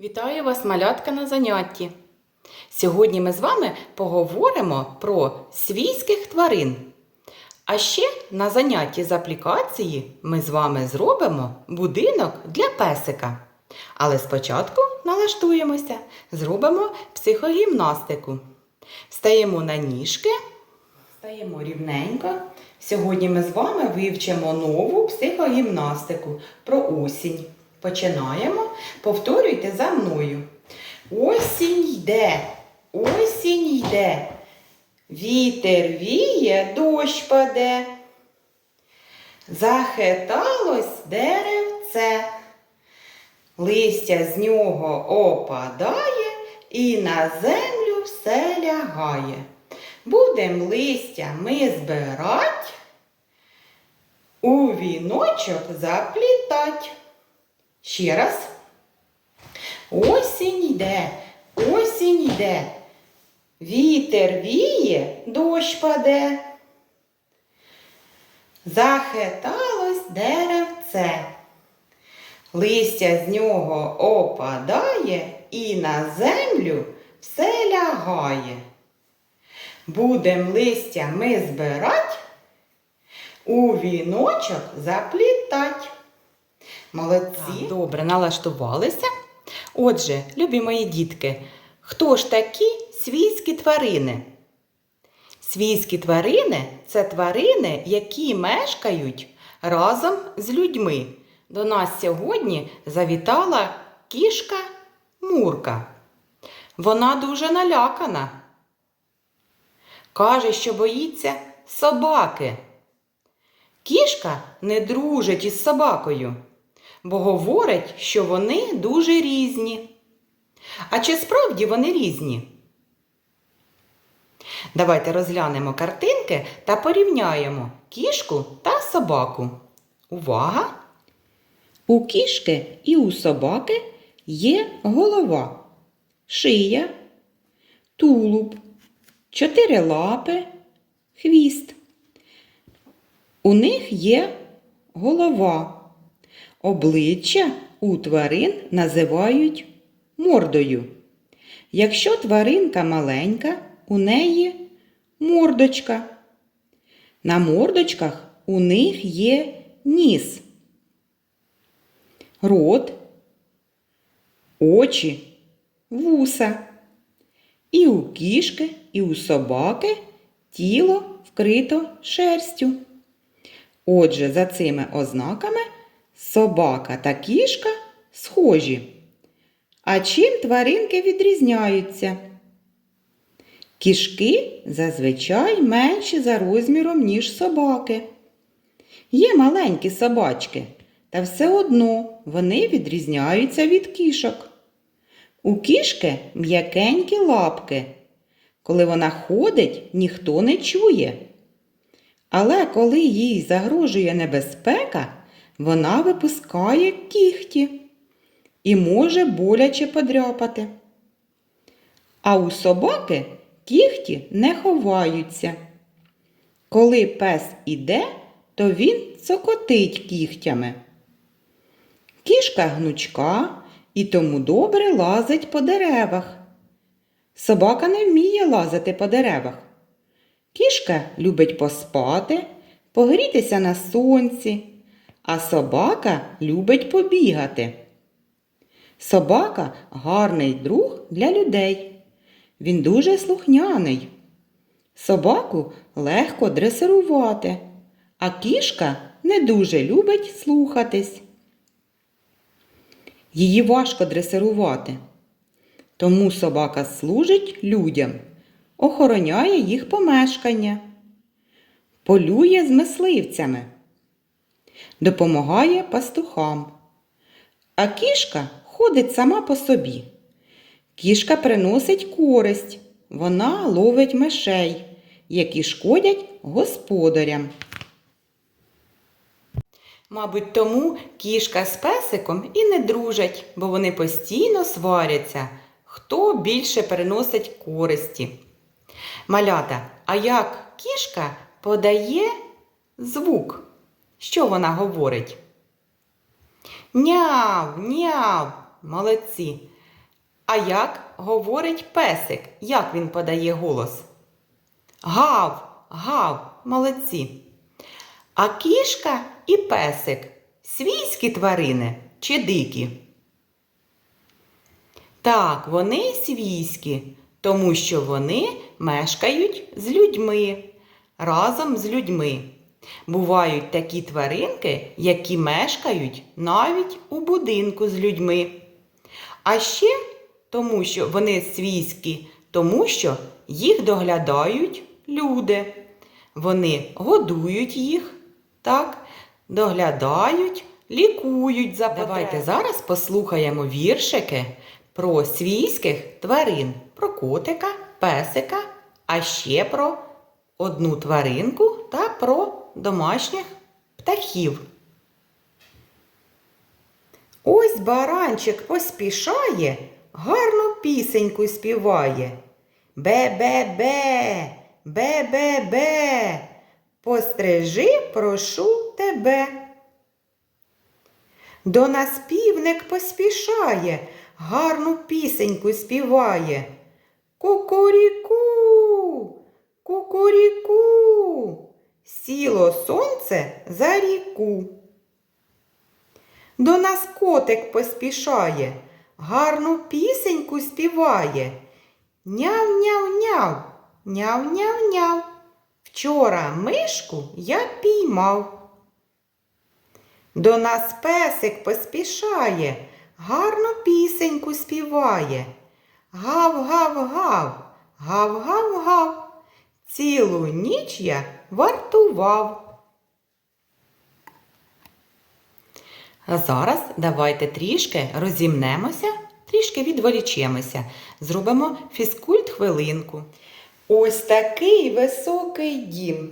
Вітаю вас, малятка, на занятті. Сьогодні ми з вами поговоримо про свійських тварин. А ще на занятті з аплікації ми з вами зробимо будинок для песика. Але спочатку налаштуємося, зробимо психогімнастику. Встаємо на ніжки, встаємо рівненько. Сьогодні ми з вами вивчимо нову психогімнастику про осінь. Починаємо. Повторюйте за мною. Осінь йде, осінь йде. Вітер віє, дощ паде. Захиталось деревце. Листя з нього опадає і на землю все лягає. Будем листя ми збирать, у віночок заплітать. Ще раз. Осінь йде, осінь йде. Вітер віє, дощ паде. Захиталось деревце. Листя з нього опадає і на землю все лягає. Будем листя ми збирать, у віночок заплітать. Молодці. Добре, налаштувалися. Отже, любі мої дітки, хто ж такі свійські тварини? Свійські тварини це тварини, які мешкають разом з людьми. До нас сьогодні завітала кішка Мурка. Вона дуже налякана. Каже, що боїться собаки. Кішка не дружить із собакою, бо говорить, що вони дуже різні. А чи справді вони різні? Давайте розглянемо картинки та порівняємо кішку та собаку. Увага! У кішки і у собаки є голова, шия, тулуб, чотири лапи, хвіст. У них є голова. Обличчя у тварин називають мордою. Якщо тваринка маленька, у неї мордочка. На мордочках у них є ніс, рот, очі, вуса. І у кішки, і у собаки тіло вкрито шерстю. Отже, за цими ознаками собака та кішка схожі. А чим тваринки відрізняються? Кішки зазвичай менші за розміром, ніж собаки. Є маленькі собачки, та все одно вони відрізняються від кішок. У кішки м'якенькі лапки. Коли вона ходить, ніхто не чує. Але коли їй загрожує небезпека, вона випускає кіхті і може боляче подряпати. А у собаки кіхті не ховаються. Коли пес іде, то він цокотить кігтями. Кішка гнучка і тому добре лазить по деревах. Собака не вміє лазити по деревах. Кішка любить поспати, погрітися на сонці, а собака любить побігати. Собака гарний друг для людей. Він дуже слухняний. Собаку легко дресирувати, а кішка не дуже любить слухатись. Її важко дресирувати. Тому собака служить людям, охороняє їх помешкання, полює з мисливцями, допомагає пастухам. А кішка ходить сама по собі. Кішка приносить користь, вона ловить мишей, які шкодять господарям. Мабуть, тому кішка з песиком і не дружать, бо вони постійно сваряться, хто більше приносить користі. Малята, а як кішка подає звук? Що вона говорить? Няв, няв, молодці. А як говорить песик? Як він подає голос? Гав, гав, молодці. А кішка і песик свійські тварини чи дикі? Так, вони свійські, тому що вони мешкають з людьми, разом з людьми. Бувають такі тваринки, які мешкають навіть у будинку з людьми. А ще тому, що вони свійські, тому що їх доглядають люди. Вони годують їх, так, доглядають, лікують за Давайте зараз послухаємо віршики про свійських тварин, про котика, песика, а ще про одну тваринку та про домашніх птахів. Ось баранчик поспішає, гарну пісеньку співає. Бе-бе-бе, бе-бе-бе, пострижи, прошу тебе. До нас півник поспішає, гарну пісеньку співає. Кукуріку, кукуріку, сіло сонце за ріку. До нас котик поспішає, гарну пісеньку співає. Няв-няв-няв, няв-няв-няв. Вчора мишку я піймав. До нас песик поспішає, гарну пісеньку співає. Гав-гав-гав, гав-гав-гав. Цілу ніч я вартував. А зараз давайте трішки розімнемося, трішки відволічемося. Зробимо фізкульт хвилинку. Ось такий високий дім.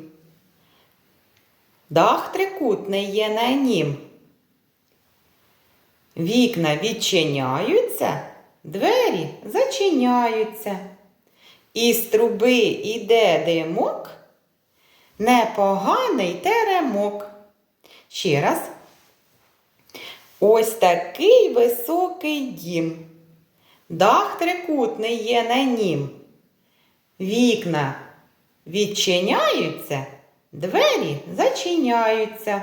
Дах трикутний є на нім. Вікна відчиняються, двері зачиняються. Із труби іде димок, непоганий теремок. Ще раз. Ось такий високий дім. Дах трикутний є на нім. Вікна відчиняються, двері зачиняються.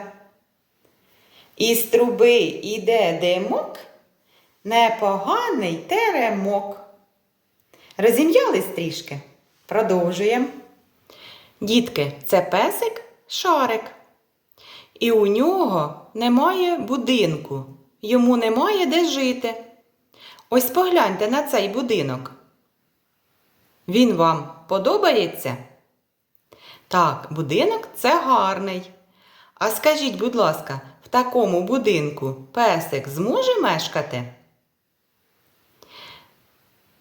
Із труби іде димок, непоганий теремок. Розім'ялись трішки? Продовжуємо. Дітки, це песик шарик. І у нього немає будинку, йому немає де жити. Ось погляньте на цей будинок. Він вам подобається? Так, будинок це гарний. А скажіть, будь ласка, в такому будинку песик зможе мешкати?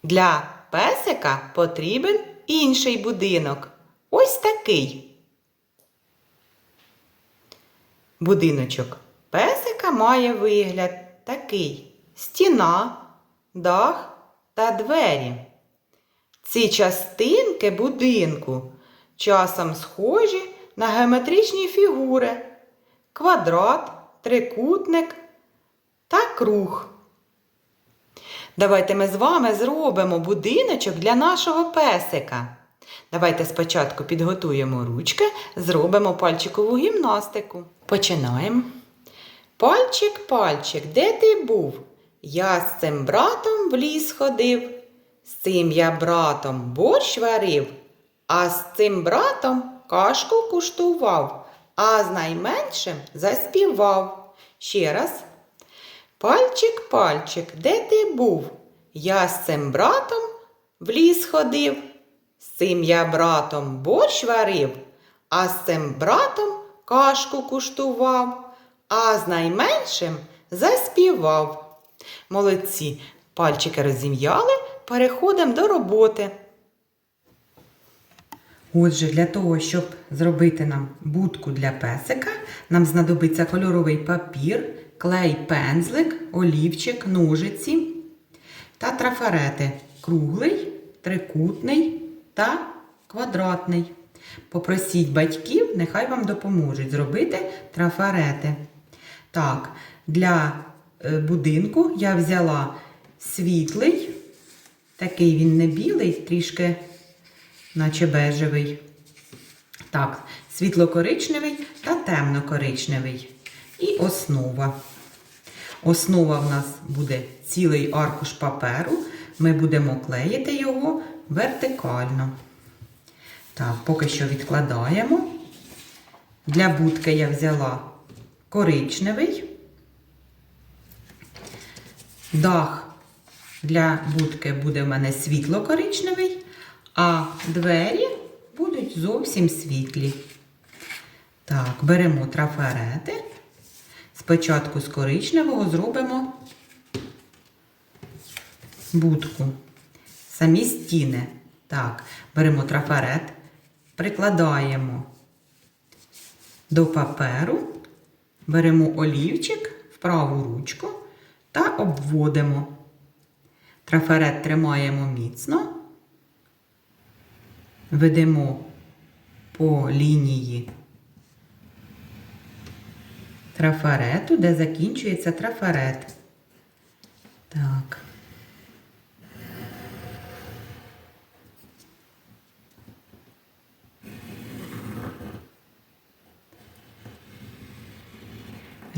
Для песика потрібен інший будинок. Ось такий. Будиночок песика має вигляд такий: стіна, дах та двері. Ці частинки будинку часом схожі на геометричні фігури, квадрат, трикутник та круг. Давайте ми з вами зробимо будиночок для нашого песика. Давайте спочатку підготуємо ручки, зробимо пальчикову гімнастику. Починаємо. Пальчик, пальчик, де ти був? Я з цим братом в ліс ходив. З цим я братом борщ варив, а з цим братом кашку куштував, а з найменшим заспівав. Ще раз. Пальчик, пальчик, де ти був? Я з цим братом в ліс ходив. З цим я братом борщ варив, а з цим братом кашку куштував, а з найменшим заспівав. Молодці, пальчики розім'яли, переходимо до роботи. Отже, для того, щоб зробити нам будку для песика, нам знадобиться кольоровий папір, клей, пензлик, олівчик, ножиці та трафарети круглий, трикутний та квадратний. Попросіть батьків, нехай вам допоможуть зробити трафарети. Так, для е, будинку я взяла світлий Такий він не білий, трішки, наче бежевий. Так, світло-коричневий та темно-коричневий. І основа. Основа в нас буде цілий аркуш паперу. Ми будемо клеїти вертикально. Так, поки що відкладаємо. Для будки я взяла коричневий. Дах для будки буде в мене світло-коричневий, а двері будуть зовсім світлі. Так, беремо трафарети. Спочатку з коричневого зробимо будку. Самі стіни. Так, беремо трафарет, прикладаємо до паперу, беремо олівчик в праву ручку та обводимо. Трафарет тримаємо міцно, ведемо по лінії трафарету, де закінчується трафарет. Так.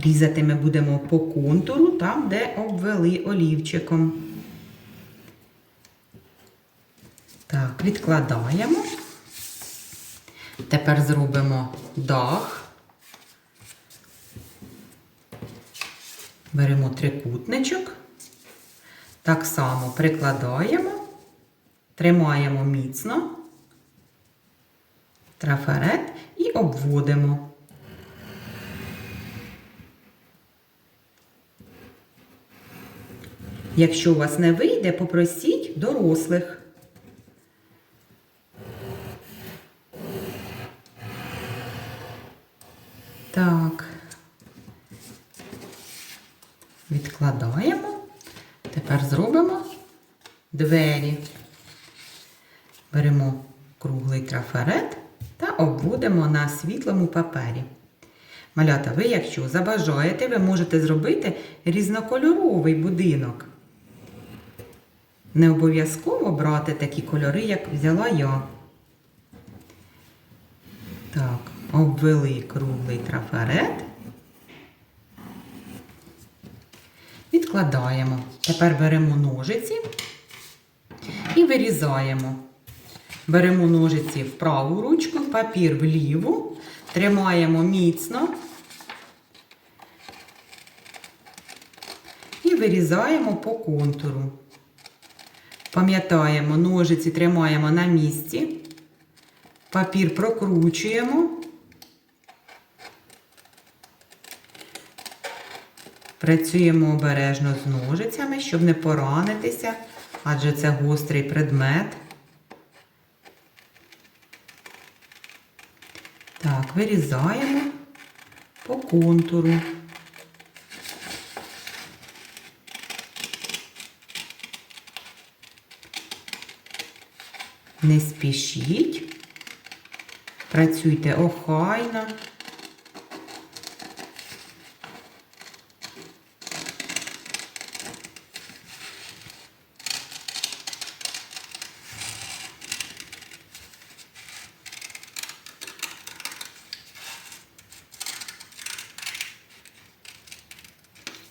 Різати ми будемо по контуру, там, де обвели олівчиком. Так, відкладаємо. Тепер зробимо дах. Беремо трикутничок. Так само прикладаємо, тримаємо міцно трафарет і обводимо. Якщо у вас не вийде, попросіть дорослих. Так. Відкладаємо. Тепер зробимо двері. Беремо круглий трафарет та обводимо на світлому папері. Малята, ви, якщо забажаєте, ви можете зробити різнокольоровий будинок. Не обов'язково брати такі кольори, як взяла я. Так, обвели круглий трафарет. Відкладаємо. Тепер беремо ножиці і вирізаємо. Беремо ножиці в праву ручку, папір в ліву, тримаємо міцно і вирізаємо по контуру. Пам'ятаємо, ножиці тримаємо на місці, папір прокручуємо. Працюємо обережно з ножицями, щоб не поранитися, адже це гострий предмет. Так, вирізаємо по контуру. Не спішіть, працюйте охайно.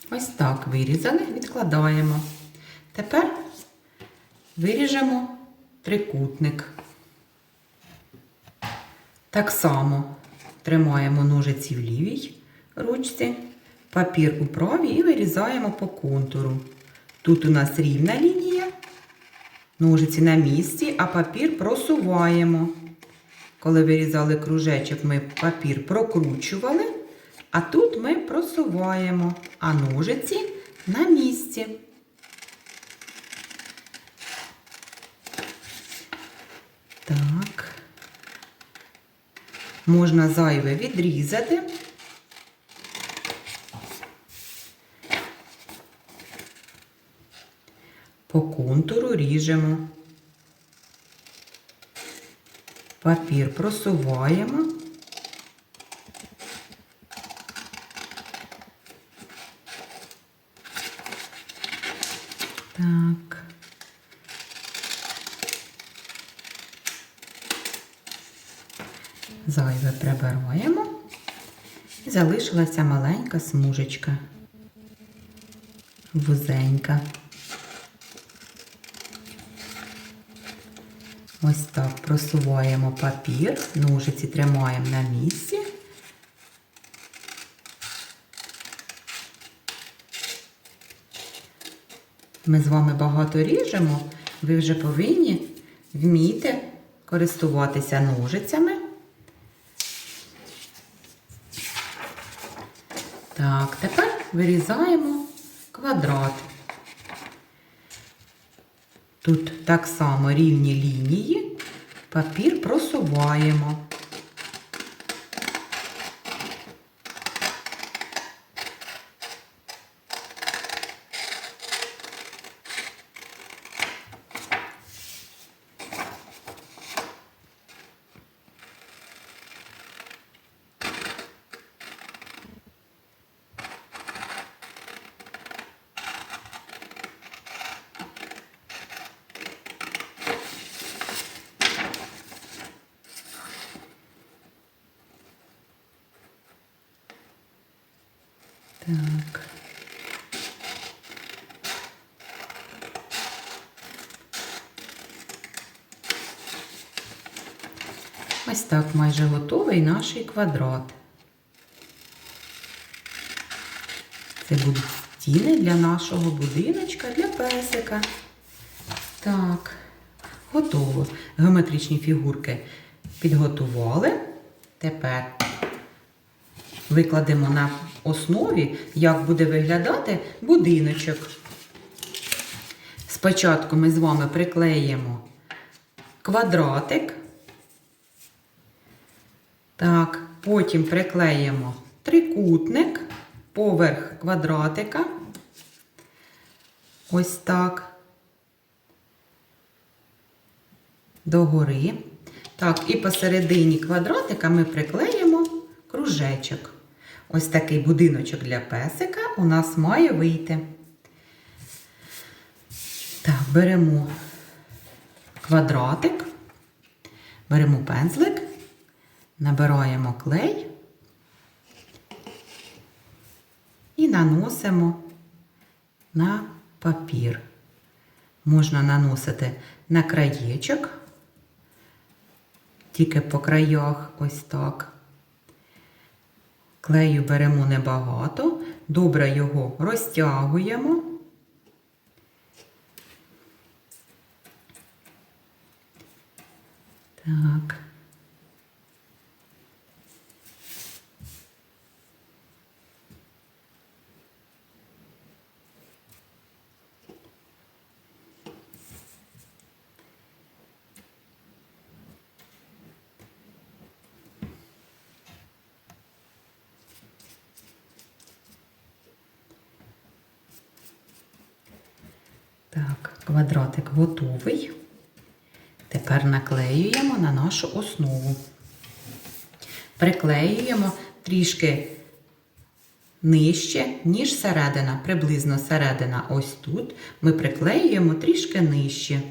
Ось так вирізали, відкладаємо. Тепер виріжемо трикутник. Так само тримаємо ножиці в лівій ручці, папір у правій і вирізаємо по контуру. Тут у нас рівна лінія, ножиці на місці, а папір просуваємо. Коли вирізали кружечок, ми папір прокручували, а тут ми просуваємо, а ножиці на місці. Так. Можна зайве відрізати. По контуру ріжемо. Папір просуваємо. Так. Зайве прибираємо. І залишилася маленька смужечка. Вузенька. Ось так просуваємо папір, ножиці тримаємо на місці. Ми з вами багато ріжемо, ви вже повинні вміти користуватися ножицями. Так, тепер вирізаємо квадрат. Тут так само рівні лінії, папір просуваємо. Ось так майже готовий наш квадрат. Це будуть стіни для нашого будиночка, для песика. Так, готово. Геометричні фігурки підготували. Тепер викладемо на основі, як буде виглядати будиночок. Спочатку ми з вами приклеїмо квадратик. Так, потім приклеїмо трикутник поверх квадратика. Ось так. Догори. Так, і посередині квадратика ми приклеїмо кружечок. Ось такий будиночок для песика у нас має вийти. Так, беремо квадратик, беремо пензлик, набираємо клей і наносимо на папір. Можна наносити на краєчок, тільки по краях ось так. Клею беремо небагато, добре його розтягуємо. Так. Так, квадратик готовий. Тепер наклеюємо на нашу основу. Приклеюємо трішки нижче, ніж середина. Приблизно середина ось тут. Ми приклеюємо трішки нижче.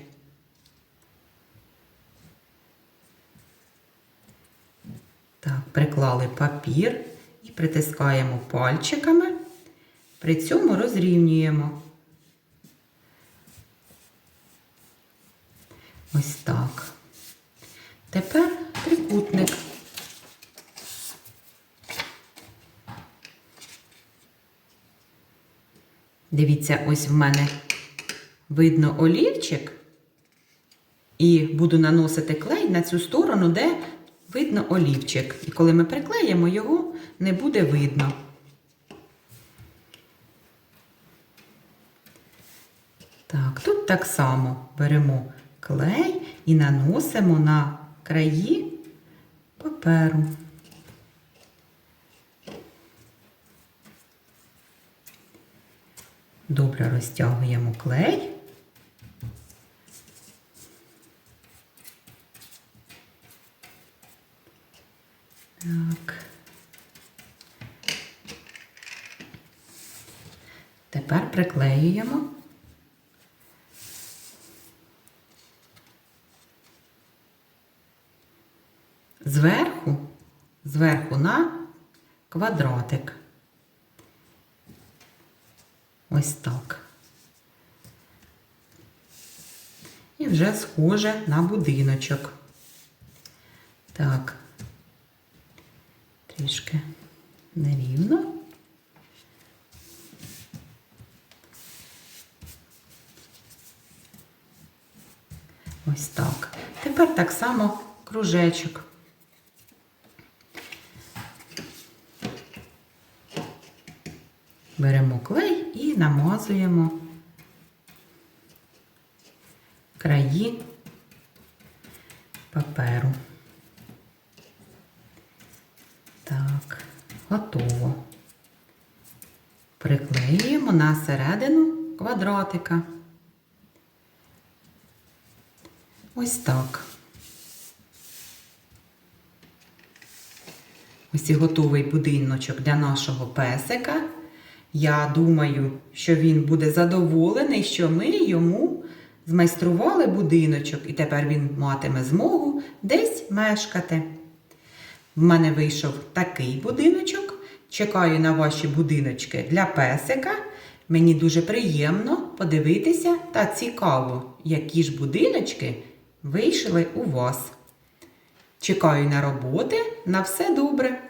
Так, приклали папір і притискаємо пальчиками. При цьому розрівнюємо. Ось так. Тепер трикутник. Дивіться, ось в мене видно олівчик. І буду наносити клей на цю сторону, де видно олівчик. І коли ми приклеїмо, його не буде видно. Так, тут так само беремо клей і наносимо на краї паперу. Добре розтягуємо клей. Так. Тепер приклеюємо. Зверху зверху на квадратик. Ось так. І вже схоже на будиночок. Так, трішки нерівно. Ось так. Тепер так само кружечок. Беремо клей і намазуємо краї паперу. Так, готово. Приклеюємо на середину квадратика. Ось так. Ось і готовий будиночок для нашого песика. Я думаю, що він буде задоволений, що ми йому змайстрували будиночок, і тепер він матиме змогу десь мешкати. В мене вийшов такий будиночок. Чекаю на ваші будиночки для песика. Мені дуже приємно подивитися та цікаво, які ж будиночки вийшли у вас. Чекаю на роботи. На все добре!